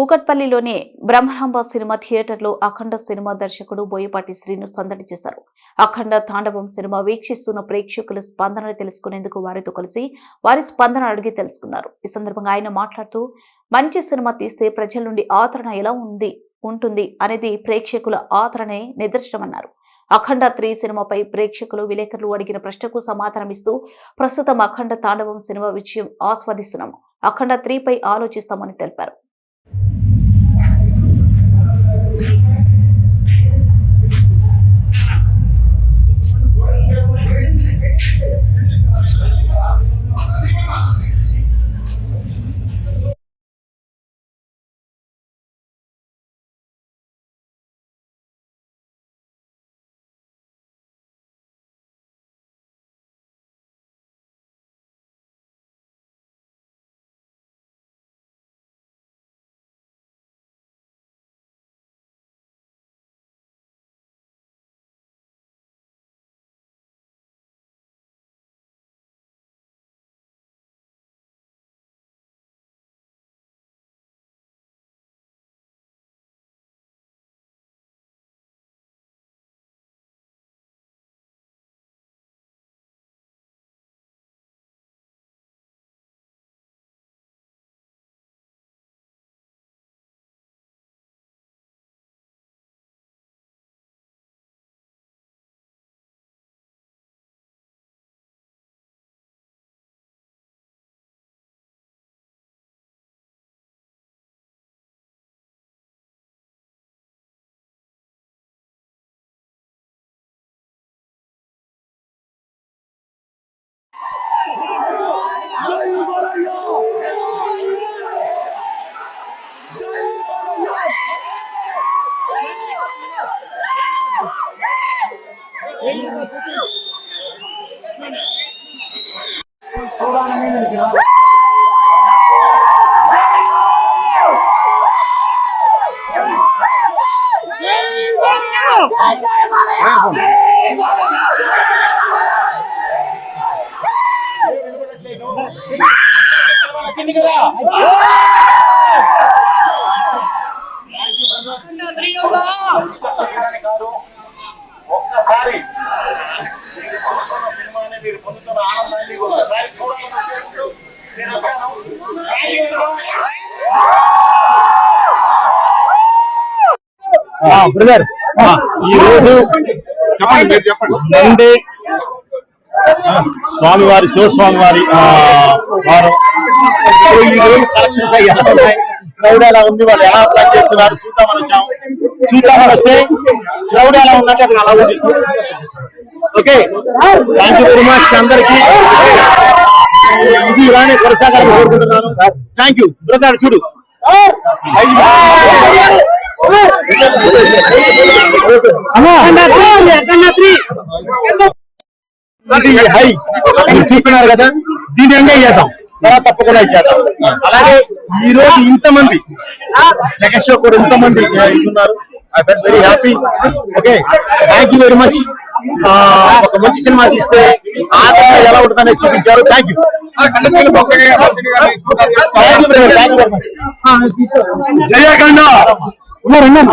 కూకట్పల్లిలోని Bhramaramba cinema థియేటర్లో అఖండ cinema దర్శకుడు బోయపాటి శ్రీను సందడి చేశారు. అఖండ తాండవం సినిమా వీక్షిస్తున్న ప్రేక్షకుల స్పందన తెలుసుకునేందుకు వారితో కలిసి వారి స్పందన అడిగి తెలుసుకున్నారు. ఈ సందర్భంగా ఆయన మాట్లాడుతూ మంచి సినిమా తీస్తే ప్రజల నుండి ఆదరణ ఎలా ఉంది ఉంటుంది అనేది ప్రేక్షకుల ఆదరణే నిదర్శనమన్నారు. అఖండ త్రీ సినిమాపై ప్రేక్షకులు విలేకరులు అడిగిన ప్రశ్నకు సమాధానమిస్తూ ప్రస్తుతం అఖండ తాండవం సినిమా విజయం ఆస్వాదిస్తున్నాము. అఖండ త్రీపై ఆలోచిస్తామని తెలిపారు. ఒక్కసారి. సినిమాని మీరు పొందుతున్న ఆనందాన్ని ఒక్కసారి చూడాలని నేను వచ్చాను బ్రదర్. ఈ రోజు చెప్పండి మీరు చెప్పండి మండే స్వామివారి శివస్వామి వారి ఆ, వారం. సో ఈ రోజు కలెక్షన్స్ ఎలా ఉన్నాయి? క్రౌడ్ ఎలా ఉంది? వాళ్ళు ఎలా ప్లాన్ చేస్తున్నారు? చూద్దామని వచ్చాం చూద్దామని వస్తే క్రౌడ్ ఎలా ఉందంటే అది అలా ఉంది. Okay. Thank you very much అందరికి. ఇది ఇలానే కొనసాగాలని కోరుకుంటున్నాను. థ్యాంక్ యూ బ్రదర్ చూడు. హై మీరు చూస్తున్నారు కదా దీన్ని ఎంజాయ్ చేద్దాం. తర్వాత తప్పకుండా ఇచ్చేద్దాం అలాగే ఈ రోజు ఇంతమంది సెకండ్ షో కూడా ఇంతమంది ఉన్నారు. I feel very happy okay thank you very much ఒక మంచి సినిమా తీస్తే ఆనందంగా ఎలా ఉంటుందని చూపించారు. థ్యాంక్ యూ జయకండ ఉన్నారు